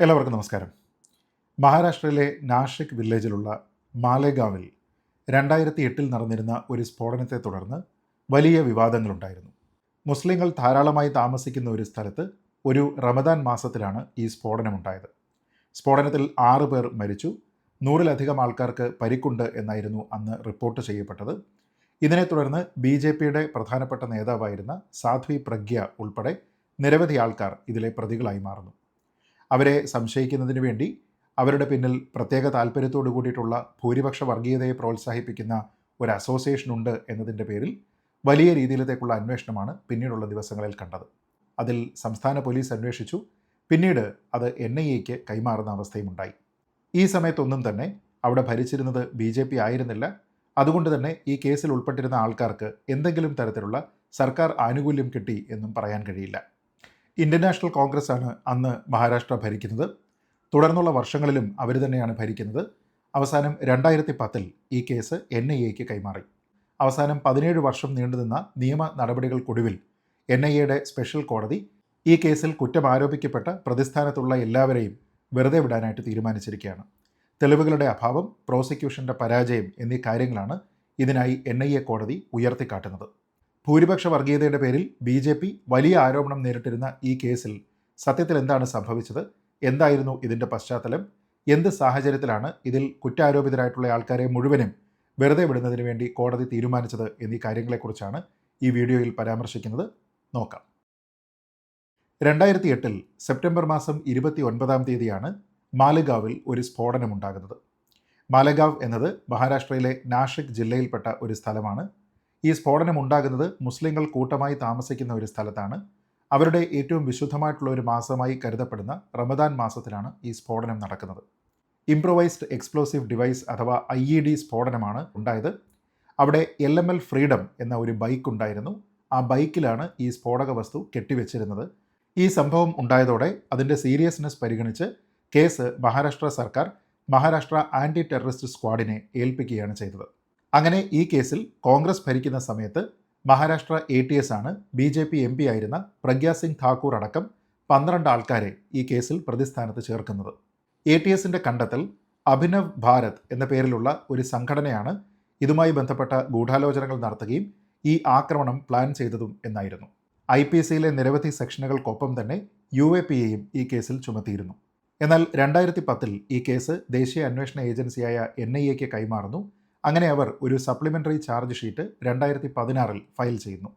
എല്ലാവർക്കും നമസ്കാരം. മഹാരാഷ്ട്രയിലെ നാഷിക് വില്ലേജിലുള്ള മാലേഗാവിൽ രണ്ടായിരത്തി എട്ടിൽ നടന്നിരുന്ന ഒരു സ്ഫോടനത്തെ തുടർന്ന് വലിയ വിവാദങ്ങളുണ്ടായിരുന്നു. മുസ്ലിങ്ങൾ ധാരാളമായി താമസിക്കുന്ന ഒരു സ്ഥലത്ത് ഒരു റമദാൻ മാസത്തിലാണ് ഈ സ്ഫോടനമുണ്ടായത്. സ്ഫോടനത്തിൽ ആറ് പേർ മരിച്ചു നൂറിലധികം ആൾക്കാർക്ക് പരിക്കുണ്ട് എന്നായിരുന്നു അന്ന് റിപ്പോർട്ട് ചെയ്യപ്പെട്ടത്. ഇതിനെ തുടർന്ന് ബി ജെ പിയുടെ പ്രധാനപ്പെട്ട നേതാവായിരുന്ന സാധ്വി പ്രഗ്യ ഉൾപ്പെടെ നിരവധി ആൾക്കാർ ഇതിലെ പ്രതികളായി മാറുന്നു. അവരെ സംശയിക്കുന്നതിന് വേണ്ടി അവരുടെ പിന്നിൽ പ്രത്യേക താല്പര്യത്തോടു കൂടിയിട്ടുള്ള ഭൂരിപക്ഷ വർഗീയതയെ പ്രോത്സാഹിപ്പിക്കുന്ന ഒരു അസോസിയേഷൻ ഉണ്ട് എന്നതിന്റെ പേരിൽ വലിയ രീതിയിലത്തേക്കുള്ള അന്വേഷണമാണ് പിന്നീടുള്ള ദിവസങ്ങളിൽ കണ്ടത്. അതിൽ സംസ്ഥാന പോലീസ് അന്വേഷിച്ചു. പിന്നീട് അത് എൻ ഐ എക്ക് കൈമാറുന്ന അവസ്ഥയും ഉണ്ടായി ഈ സമയത്തൊന്നും തന്നെ അവിടെ ഭരിച്ചിരുന്നത് ബി ജെ പി ആയിരുന്നില്ല. അതുകൊണ്ട് തന്നെ ഈ കേസിൽ ഉൾപ്പെട്ടിരുന്ന ആൾക്കാർക്ക് എന്തെങ്കിലും തരത്തിലുള്ള സർക്കാർ ആനുകൂല്യം കിട്ടി എന്നും പറയാൻ കഴിയില്ല. ഇന്ത്യൻ നാഷണൽ കോൺഗ്രസ് ആണ് അന്ന് മഹാരാഷ്ട്ര ഭരിക്കുന്നത്. തുടർന്നുള്ള വർഷങ്ങളിലും അവർ തന്നെയാണ് ഭരിക്കുന്നത്. അവസാനം രണ്ടായിരത്തി പത്തിൽ ഈ കേസ് എൻ ഐ എക്ക് കൈമാറി. അവസാനം പതിനേഴ് വർഷം നീണ്ടുനിന്ന നിയമ നടപടികൾക്കൊടുവിൽ എൻ ഐ എയുടെ സ്പെഷ്യൽ കോടതി ഈ കേസിൽ കുറ്റം ആരോപിക്കപ്പെട്ട പ്രതിസ്ഥാനത്തുള്ള എല്ലാവരെയും വെറുതെ വിടാനായിട്ട് തീരുമാനിച്ചിരിക്കുകയാണ്. തെളിവുകളുടെ അഭാവം പ്രോസിക്യൂഷന്റെ പരാജയം എന്നീ കാര്യങ്ങളാണ് ഇതിനായി എൻ ഐ എ കോടതി ഉയർത്തിക്കാട്ടുന്നത്. ഭൂരിപക്ഷ വർഗീയതയുടെ പേരിൽ ബി ജെ പി വലിയ ആരോപണം നേരിട്ടിരുന്ന ഈ കേസിൽ സത്യത്തിൽ എന്താണ് സംഭവിച്ചത്? എന്തായിരുന്നു ഇതിന്റെ പശ്ചാത്തലം? എന്ത് സാഹചര്യത്തിലാണ് ഇതിൽ കുറ്റാരോപിതരായിട്ടുള്ള ആൾക്കാരെ മുഴുവനും വെറുതെ വിടുന്നതിന് വേണ്ടി കോടതി തീരുമാനിച്ചത് എന്നീ കാര്യങ്ങളെക്കുറിച്ചാണ് ഈ വീഡിയോയിൽ പരാമർശിക്കുന്നത്. നോക്കാം. രണ്ടായിരത്തി എട്ടിൽ സെപ്റ്റംബർ മാസം ഇരുപത്തി ഒൻപതാം തീയതിയാണ് മാലഗാവിൽ ഒരു സ്ഫോടനമുണ്ടാകുന്നത്. മാലഗാവ് എന്നത് മഹാരാഷ്ട്രയിലെ നാഷിക് ജില്ലയിൽപ്പെട്ട ഒരു സ്ഥലമാണ്. ഈ സ്ഫോടനം ഉണ്ടാകുന്നത് മുസ്ലിങ്ങൾ കൂട്ടമായി താമസിക്കുന്ന ഒരു സ്ഥലത്താണ്. അവരുടെ ഏറ്റവും വിശുദ്ധമായിട്ടുള്ള ഒരു മാസമായി കരുതപ്പെടുന്ന റമദാൻ മാസത്തിലാണ് ഈ സ്ഫോടനം നടക്കുന്നത്. ഇംപ്രൊവൈസ്ഡ് എക്സ്പ്ലോസീവ് ഡിവൈസ് അഥവാ ഐ ഇ ഡി സ്ഫോടനമാണ് ഉണ്ടായത്. അവിടെ എൽ എം എൽ ഫ്രീഡം എന്ന ഒരു ബൈക്ക് ഉണ്ടായിരുന്നു. ആ ബൈക്കിലാണ് ഈ സ്ഫോടക വസ്തു കെട്ടിവെച്ചിരുന്നത്. ഈ സംഭവം ഉണ്ടായതോടെ അതിന്റെ സീരിയസ്നെസ് പരിഗണിച്ച് കേസ് മഹാരാഷ്ട്ര സർക്കാർ മഹാരാഷ്ട്ര ആന്റി ടെററിസ്റ്റ് സ്ക്വാഡിനെ ഏൽപ്പിക്കുകയാണ് ചെയ്തത്. അങ്ങനെ ഈ കേസിൽ കോൺഗ്രസ് ഭരിക്കുന്ന സമയത്ത് മഹാരാഷ്ട്ര എ ടി എസ് ആണ് B J P M P ആയിരുന്ന പ്രഗ്യാ സിംഗ് ഠാക്കൂർ അടക്കം പന്ത്രണ്ട് ആൾക്കാരെ ഈ കേസിൽ പ്രതിസ്ഥാനത്ത് ചേർക്കുന്നത്. എ ടി എസിന്റെ കണ്ടെത്തൽ അഭിനവ് ഭാരത് എന്ന പേരിലുള്ള ഒരു സംഘടനയാണ് ഇതുമായി ബന്ധപ്പെട്ട ഗൂഢാലോചനകൾ നടത്തുകയും ഈ ആക്രമണം പ്ലാൻ ചെയ്തതും എന്നായിരുന്നു. ഐ പി സിയിലെ നിരവധി സെക്ഷനുകൾക്കൊപ്പം തന്നെ യു എ പി എയും ഈ കേസിൽ ചുമത്തിയിരുന്നു. എന്നാൽ രണ്ടായിരത്തി പത്തിൽ ഈ കേസ് ദേശീയ അന്വേഷണ ഏജൻസിയായ എൻ ഐ എക്ക് കൈമാറുന്നു. അങ്ങനെ അവർ ഒരു സപ്ലിമെന്ററി ചാർജ് ഷീറ്റ് രണ്ടായിരത്തി പതിനാറിൽ ഫയൽ ചെയ്യുന്നു.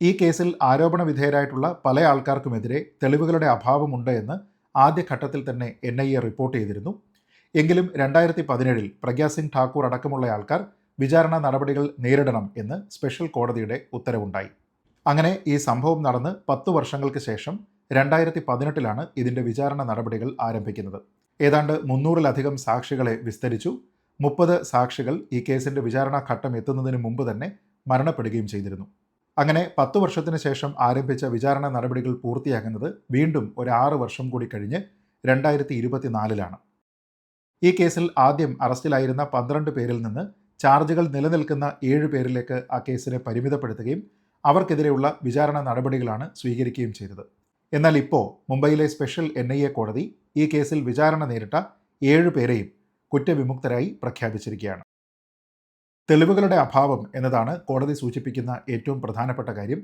ഈ കേസിൽ ആരോപണ വിധേയരായിട്ടുള്ള പല ആൾക്കാർക്കുമെതിരെ തെളിവുകളുടെ അഭാവമുണ്ട് എന്ന് ആദ്യഘട്ടത്തിൽ തന്നെ എൻ ഐ എ റിപ്പോർട്ട് ചെയ്തിരുന്നു. എങ്കിലും രണ്ടായിരത്തി പതിനേഴിൽ പ്രഗ്യാ സിംഗ് ഠാക്കൂർ അടക്കമുള്ള ആൾക്കാർ വിചാരണ നടപടികൾ നേരിടണം എന്ന് സ്പെഷ്യൽ കോടതിയുടെ ഉത്തരവുണ്ടായി. അങ്ങനെ ഈ സംഭവം നടന്ന് പത്തു വർഷങ്ങൾക്ക് ശേഷം രണ്ടായിരത്തി പതിനെട്ടിലാണ് ഇതിന്റെ വിചാരണ നടപടികൾ ആരംഭിക്കുന്നത്. ഏതാണ്ട് മുന്നൂറിലധികം സാക്ഷികളെ വിസ്തരിച്ചു. മുപ്പത് സാക്ഷികൾ ഈ കേസിന്റെ വിചാരണ ഘട്ടം എത്തുന്നതിന് മുമ്പ് തന്നെ മരണപ്പെടുകയും ചെയ്തിരുന്നു. അങ്ങനെ പത്തു വർഷത്തിന് ശേഷം ആരംഭിച്ച വിചാരണ നടപടികൾ പൂർത്തിയാകുന്നത് വീണ്ടും ഒരു ആറ് വർഷം കൂടി കഴിഞ്ഞ് രണ്ടായിരത്തി ഇരുപത്തിനാലിലാണ് ഈ കേസിൽ ആദ്യം അറസ്റ്റിലായിരുന്ന പന്ത്രണ്ട് പേരിൽ നിന്ന് ചാർജുകൾ നിലനിൽക്കുന്ന ഏഴ് പേരിലേക്ക് ആ കേസിനെ പരിമിതപ്പെടുത്തുകയും അവർക്കെതിരെയുള്ള വിചാരണ നടപടികളാണ് സ്വീകരിക്കുകയും ചെയ്തത്. എന്നാൽ ഇപ്പോൾ മുംബൈയിലെ സ്പെഷ്യൽ എൻ കോടതി ഈ കേസിൽ വിചാരണ നേരിട്ട ഏഴ് പേരെയും കുറ്റവിമുക്തരായി പ്രഖ്യാപിച്ചിരിക്കുകയാണ്. തെളിവുകളുടെ അഭാവം എന്നതാണ് കോടതി സൂചിപ്പിക്കുന്ന ഏറ്റവും പ്രധാനപ്പെട്ട കാര്യം.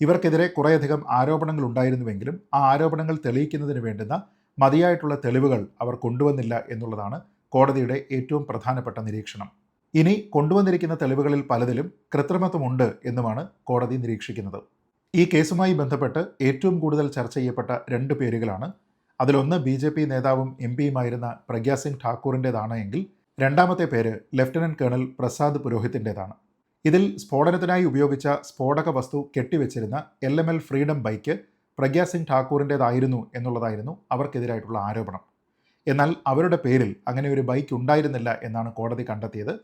ഇവർക്കെതിരെ കുറേയധികം ആരോപണങ്ങൾ ഉണ്ടായിരുന്നുവെങ്കിലും ആ ആരോപണങ്ങൾ തെളിയിക്കുന്നതിന് വേണ്ടുന്ന മതിയായിട്ടുള്ള തെളിവുകൾ അവർ കൊണ്ടുവന്നില്ല എന്നുള്ളതാണ് കോടതിയുടെ ഏറ്റവും പ്രധാനപ്പെട്ട നിരീക്ഷണം. ഇനി കൊണ്ടുവന്നിരിക്കുന്ന തെളിവുകളിൽ പലതിലും കൃത്രിമത്വമുണ്ട് എന്നുമാണ് കോടതി നിരീക്ഷിക്കുന്നത്. ഈ കേസുമായി ബന്ധപ്പെട്ട് ഏറ്റവും കൂടുതൽ ചർച്ച ചെയ്യപ്പെട്ട രണ്ട് പേരുകളാണ് അതിലൊന്ന് ബി ജെ പി നേതാവും എം പിയുമായിരുന്ന പ്രഗ്യാ സിംഗ് എങ്കിൽ രണ്ടാമത്തെ പേര് ലഫ്റ്റനന്റ് കേണൽ പ്രസാദ് പുരോഹിത്തിന്റെതാണ് ഇതിൽ സ്ഫോടനത്തിനായി ഉപയോഗിച്ച സ്ഫോടക വസ്തു കെട്ടിവെച്ചിരുന്ന L M L freedom bike Pragya Singh ഠാക്കൂറിന്റെതായിരുന്നു എന്നുള്ളതായിരുന്നു അവർക്കെതിരായിട്ടുള്ള ആരോപണം. എന്നാൽ അവരുടെ പേരിൽ അങ്ങനെ ഒരു ബൈക്ക് ഉണ്ടായിരുന്നില്ല എന്നാണ് കോടതി കണ്ടെത്തിയത്.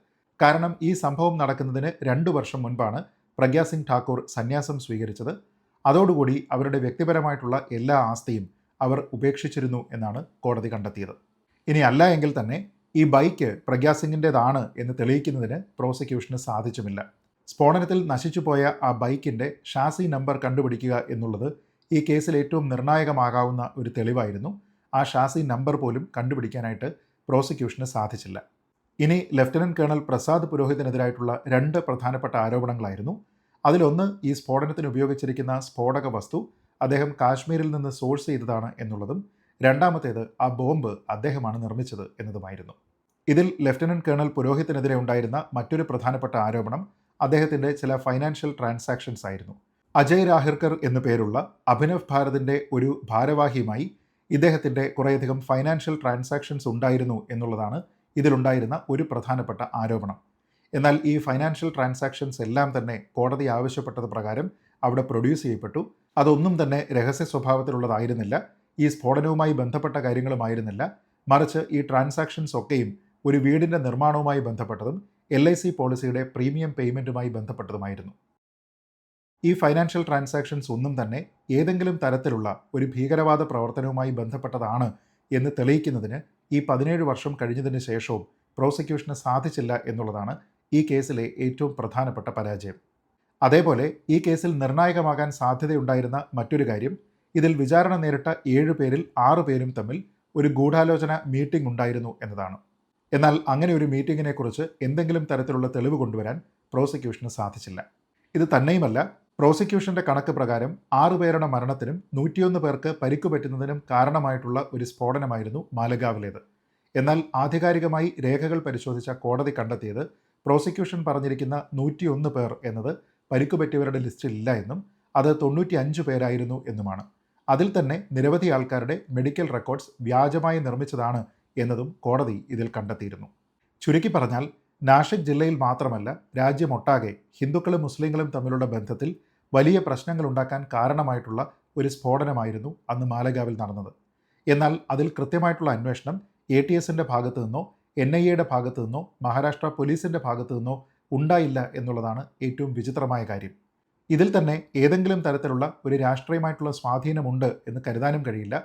കാരണം ഈ സംഭവം നടക്കുന്നതിന് രണ്ടു വർഷം മുൻപാണ് പ്രഗ്യാ സിംഗ് ഠാക്കൂർ സന്യാസം സ്വീകരിച്ചത്. അതോടുകൂടി അവരുടെ വ്യക്തിപരമായിട്ടുള്ള എല്ലാ ആസ്തിയും അവർ ഉപേക്ഷിച്ചിരുന്നു എന്നാണ് കോടതി കണ്ടെത്തിയത്. ഇനി അല്ല എങ്കിൽ തന്നെ ഈ ബൈക്ക് പ്രഗ്യാസിംഗിന്റെതാണ് എന്ന് തെളിയിക്കുന്നതിന് പ്രോസിക്യൂഷന് സാധിച്ചുമില്ല. സ്ഫോടനത്തിൽ നശിച്ചുപോയ ആ ബൈക്കിന്റെ ഷാസി നമ്പർ കണ്ടുപിടിക്കുക എന്നുള്ളത് ഈ കേസിൽ ഏറ്റവും നിർണായകമാകാവുന്ന ഒരു തെളിവായിരുന്നു. ആ ഷാസി നമ്പർ പോലും കണ്ടുപിടിക്കാനായിട്ട് പ്രോസിക്യൂഷന് സാധിച്ചില്ല. ഇനി ലഫ്റ്റനന്റ് കേണൽ പ്രസാദ് പുരോഹിതിനെതിരായിട്ടുള്ള രണ്ട് പ്രധാനപ്പെട്ട ആരോപണങ്ങളായിരുന്നു. അതിലൊന്ന് ഈ സ്ഫോടനത്തിന് ഉപയോഗിച്ചിരിക്കുന്ന സ്ഫോടക വസ്തു അദ്ദേഹം കാശ്മീരിൽ നിന്ന് സോഴ്സ് ചെയ്തതാണ് എന്നുള്ളതും രണ്ടാമത്തേത് ആ ബോംബ് അദ്ദേഹമാണ് നിർമ്മിച്ചത് എന്നതുമായിരുന്നു. ഇതിൽ ലഫ്റ്റനന്റ് കേണൽ പുരോഹിത്തിനെതിരെ ഉണ്ടായിരുന്ന മറ്റൊരു പ്രധാനപ്പെട്ട ആരോപണം അദ്ദേഹത്തിന്റെ ചില ഫൈനാൻഷ്യൽ ട്രാൻസാക്ഷൻസ് ആയിരുന്നു. അജയ് രാഹിർക്കർ എന്നു പേരുള്ള അഭിനവ് ഭാരതിന്റെ ഒരു ഭാരവാഹിയുമായി ഇദ്ദേഹത്തിന്റെ കുറേയധികം ഫൈനാൻഷ്യൽ ട്രാൻസാക്ഷൻസ് ഉണ്ടായിരുന്നു എന്നുള്ളതാണ് ഇതിലുണ്ടായിരുന്ന ഒരു പ്രധാനപ്പെട്ട ആരോപണം. എന്നാൽ ഈ ഫൈനാൻഷ്യൽ ട്രാൻസാക്ഷൻസ് എല്ലാം തന്നെ കോടതി ആവശ്യപ്പെട്ടത് പ്രകാരം അവിടെ പ്രൊഡ്യൂസ് ചെയ്യപ്പെട്ടു. അതൊന്നും തന്നെ രഹസ്യ സ്വഭാവത്തിലുള്ളതായിരുന്നില്ല. ഈ സ്ഫോടനവുമായി ബന്ധപ്പെട്ട കാര്യങ്ങളുമായിരുന്നില്ല. മറിച്ച് ഈ ട്രാൻസാക്ഷൻസ് ഒക്കെയും ഒരു വീടിന്റെ നിർമ്മാണവുമായി ബന്ധപ്പെട്ടതും എൽ ഐ സി പോളിസിയുടെ പ്രീമിയം പേയ്മെന്റുമായി ബന്ധപ്പെട്ടതുമായിരുന്നു. ഈ ഫൈനാൻഷ്യൽ ട്രാൻസാക്ഷൻസ് ഒന്നും തന്നെ ഏതെങ്കിലും തരത്തിലുള്ള ഒരു ഭീകരവാദ പ്രവർത്തനവുമായി ബന്ധപ്പെട്ടതാണ് എന്ന് തെളിയിക്കുന്നതിന് ഈ പതിനേഴ് വർഷം കഴിഞ്ഞതിന് ശേഷവും പ്രോസിക്യൂഷന് സാധിച്ചില്ല എന്നുള്ളതാണ് ഈ കേസിലെ ഏറ്റവും പ്രധാനപ്പെട്ട പരാജയം. അതേപോലെ ഈ കേസിൽ നിർണായകമാകാൻ സാധ്യതയുണ്ടായിരുന്ന മറ്റൊരു കാര്യം ഇതിൽ വിചാരണ നേരിട്ട ഏഴ് പേരിൽ ആറ് പേരും തമ്മിൽ ഒരു ഗൂഢാലോചന മീറ്റിംഗ് ഉണ്ടായിരുന്നു എന്നതാണ്. എന്നാൽ അങ്ങനെ ഒരു മീറ്റിങ്ങിനെക്കുറിച്ച് എന്തെങ്കിലും തരത്തിലുള്ള തെളിവ് കൊണ്ടുവരാൻ പ്രോസിക്യൂഷന് സാധിച്ചില്ല. ഇത് തന്നെയുമല്ല പ്രോസിക്യൂഷന്റെ കണക്ക് പ്രകാരം ആറു പേരുടെ മരണത്തിനും നൂറ്റിയൊന്ന് പേർക്ക് പരിക്കു പറ്റുന്നതിനും കാരണമായിട്ടുള്ള ഒരു സ്ഫോടനമായിരുന്നു മാലഗാവിലേത് എന്നാൽ ആധികാരികമായി രേഖകൾ പരിശോധിച്ച കോടതി കണ്ടെത്തിയത് പ്രോസിക്യൂഷൻ പറഞ്ഞിരിക്കുന്ന നൂറ്റിയൊന്ന് പേർ എന്നത് പരിക്കുപറ്റിയവരുടെ ലിസ്റ്റിൽ ഇല്ല എന്നും അത് തൊണ്ണൂറ്റി അഞ്ച് പേരായിരുന്നു എന്നുമാണ്. അതിൽ തന്നെ നിരവധി ആൾക്കാരുടെ മെഡിക്കൽ റെക്കോർഡ്സ് വ്യാജമായി നിർമ്മിച്ചതാണ് എന്നതും കോടതി ഇതിൽ കണ്ടെത്തിയിരുന്നു. ചുരുക്കി പറഞ്ഞാൽ നാഷിക് ജില്ലയിൽ മാത്രമല്ല രാജ്യമൊട്ടാകെ ഹിന്ദുക്കളും മുസ്ലിങ്ങളും തമ്മിലുള്ള ബന്ധത്തിൽ വലിയ പ്രശ്നങ്ങൾ ഉണ്ടാക്കാൻ കാരണമായിട്ടുള്ള ഒരു സ്ഫോടനമായിരുന്നു അന്ന് മാലഗാവിൽ നടന്നത്. എന്നാൽ അതിൽ കൃത്യമായിട്ടുള്ള അന്വേഷണം എ ടി എസിന്റെ ഭാഗത്തു നിന്നോ എൻ ഐ എയുടെ ഭാഗത്തു നിന്നോ മഹാരാഷ്ട്ര പോലീസിന്റെ ഭാഗത്തു നിന്നോ ഉണ്ടായില്ല എന്നുള്ളതാണ് ഏറ്റവും വിചിത്രമായ കാര്യം. ഇതിൽ തന്നെ ഏതെങ്കിലും തരത്തിലുള്ള ഒരു രാഷ്ട്രീയമായിട്ടുള്ള സ്വാധീനമുണ്ട് എന്ന് കരുതാനും കഴിയില്ല.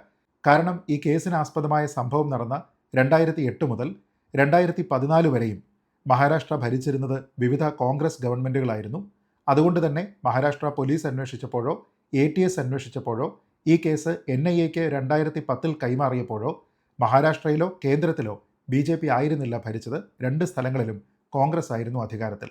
കാരണം ഈ കേസിന് ആസ്പദമായ സംഭവം നടന്ന രണ്ടായിരത്തി എട്ട് മുതൽ രണ്ടായിരത്തി പതിനാല് വരെയും മഹാരാഷ്ട്ര ഭരിച്ചിരുന്നത് വിവിധ കോൺഗ്രസ് ഗവൺമെന്റുകളായിരുന്നു അതുകൊണ്ട് തന്നെ മഹാരാഷ്ട്ര പോലീസ് അന്വേഷിച്ചപ്പോഴോ എ ടി എസ് അന്വേഷിച്ചപ്പോഴോ ഈ കേസ് എൻ ഐ എക്ക് രണ്ടായിരത്തി പത്തിൽ കൈമാറിയപ്പോഴോ മഹാരാഷ്ട്രയിലോ കേന്ദ്രത്തിലോ ബി ജെ പി ആയിരുന്നില്ല ഭരിച്ചത് രണ്ട് സ്ഥലങ്ങളിലും കോൺഗ്രസ് ആയിരുന്നു അധികാരത്തിൽ.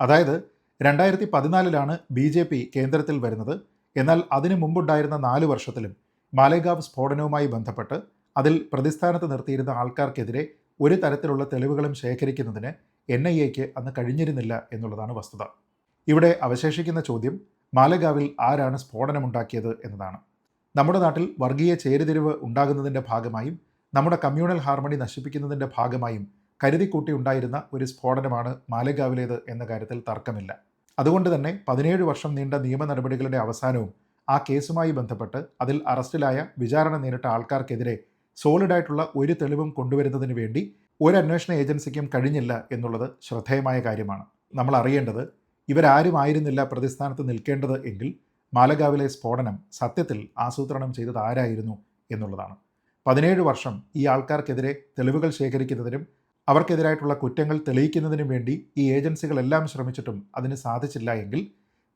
അതായത് രണ്ടായിരത്തി പതിനാലിലാണ് ബി ജെ പി കേന്ദ്രത്തിൽ വരുന്നത്. എന്നാൽ അതിനു മുമ്പുണ്ടായിരുന്ന നാല് വർഷത്തിലും മാലേഗാവ് സ്ഫോടനവുമായി ബന്ധപ്പെട്ട് അതിൽ പ്രതിസ്ഥാനത്ത് നിർത്തിയിരുന്ന ആൾക്കാർക്കെതിരെ ഒരു തരത്തിലുള്ള തെളിവുകളും ശേഖരിക്കുന്നതിന് എൻ ഐ എക്ക് അന്ന് കഴിഞ്ഞിരുന്നില്ല എന്നുള്ളതാണ് വസ്തുത. ഇവിടെ അവശേഷിക്കുന്ന ചോദ്യം മാലഗാവിൽ ആരാണ് സ്ഫോടനമുണ്ടാക്കിയത് എന്നതാണ്. നമ്മുടെ നാട്ടിൽ വർഗീയ ചേരുതിരിവ് ഉണ്ടാകുന്നതിന്റെ ഭാഗമായും നമ്മുടെ കമ്മ്യൂണൽ ഹാർമണി നശിപ്പിക്കുന്നതിന്റെ ഭാഗമായും കരുതിക്കൂട്ടി ഉണ്ടായിരുന്ന ഒരു സ്ഫോടനമാണ് മാലഗാവിലേത് എന്ന കാര്യത്തിൽ തർക്കമില്ല. അതുകൊണ്ട് തന്നെ പതിനേഴ് വർഷം നീണ്ട നിയമ നടപടികളുടെ അവസാനവും ആ കേസുമായി ബന്ധപ്പെട്ട് അതിൽ അറസ്റ്റിലായ വിചാരണ നേരിട്ട ആൾക്കാർക്കെതിരെ സോളിഡായിട്ടുള്ള ഒരു തെളിവും കൊണ്ടുവരുന്നതിന് വേണ്ടി ഒരു അന്വേഷണ ഏജൻസിക്കും കഴിഞ്ഞില്ല എന്നുള്ളത് ശ്രദ്ധേയമായ കാര്യമാണ്. നമ്മൾ അറിയേണ്ടത് ഇവരാരുമായിരുന്നില്ല പ്രതിസ്ഥാനത്ത് നിൽക്കേണ്ടത് എങ്കിൽ മാലഗാവിലെ സ്ഫോടനം സത്യത്തിൽ ആസൂത്രണം ചെയ്തത് ആരായിരുന്നു എന്നുള്ളതാണ്. പതിനേഴ് വർഷം ഈ ആൾക്കാർക്കെതിരെ തെളിവുകൾ ശേഖരിക്കുന്നതിനും അവർക്കെതിരായിട്ടുള്ള കുറ്റങ്ങൾ തെളിയിക്കുന്നതിനും വേണ്ടി ഈ ഏജൻസികളെല്ലാം ശ്രമിച്ചിട്ടും അതിന് സാധിച്ചില്ല എങ്കിൽ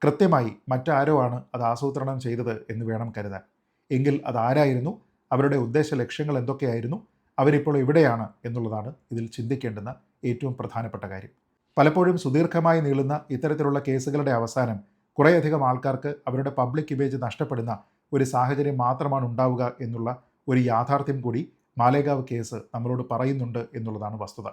കൃത്യമായി മറ്റാരോ ആണ് അത് ആസൂത്രണം ചെയ്തത് എന്ന് വേണം കരുതാൻ. എങ്കിൽ അതാരായിരുന്നു അവരുടെ ഉദ്ദേശ ലക്ഷ്യങ്ങൾ എന്തൊക്കെയായിരുന്നു? അവരിപ്പോൾ എവിടെയാണ് എന്നുള്ളതാണ് ഇതിൽ ചിന്തിക്കേണ്ടുന്ന ഏറ്റവും പ്രധാനപ്പെട്ട കാര്യം. പലപ്പോഴും സുദീർഘമായി നീളുന്ന ഇത്തരത്തിലുള്ള കേസുകളുടെ അവസാനം കുറേയധികം ആൾക്കാർക്ക് അവരുടെ പബ്ലിക് ഇമേജ് നഷ്ടപ്പെടുന്ന ഒരു സാഹചര്യം മാത്രമാണ് ഉണ്ടാവുക എന്നുള്ള ഒരു യാഥാർത്ഥ്യം കൂടി മാലേഗാവ് കേസ് നമ്മളോട് പറയുന്നുണ്ട് എന്നുള്ളതാണ് വസ്തുത.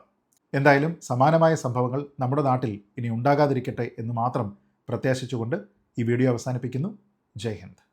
എന്തായാലും സമാനമായ സംഭവങ്ങൾ നമ്മുടെ നാട്ടിൽ ഇനി ഉണ്ടാകാതിരിക്കട്ടെ എന്ന് മാത്രം പ്രത്യാശിച്ചുകൊണ്ട് ഈ വീഡിയോ അവസാനിപ്പിക്കുന്നു. ജയ് ഹിന്ദ്.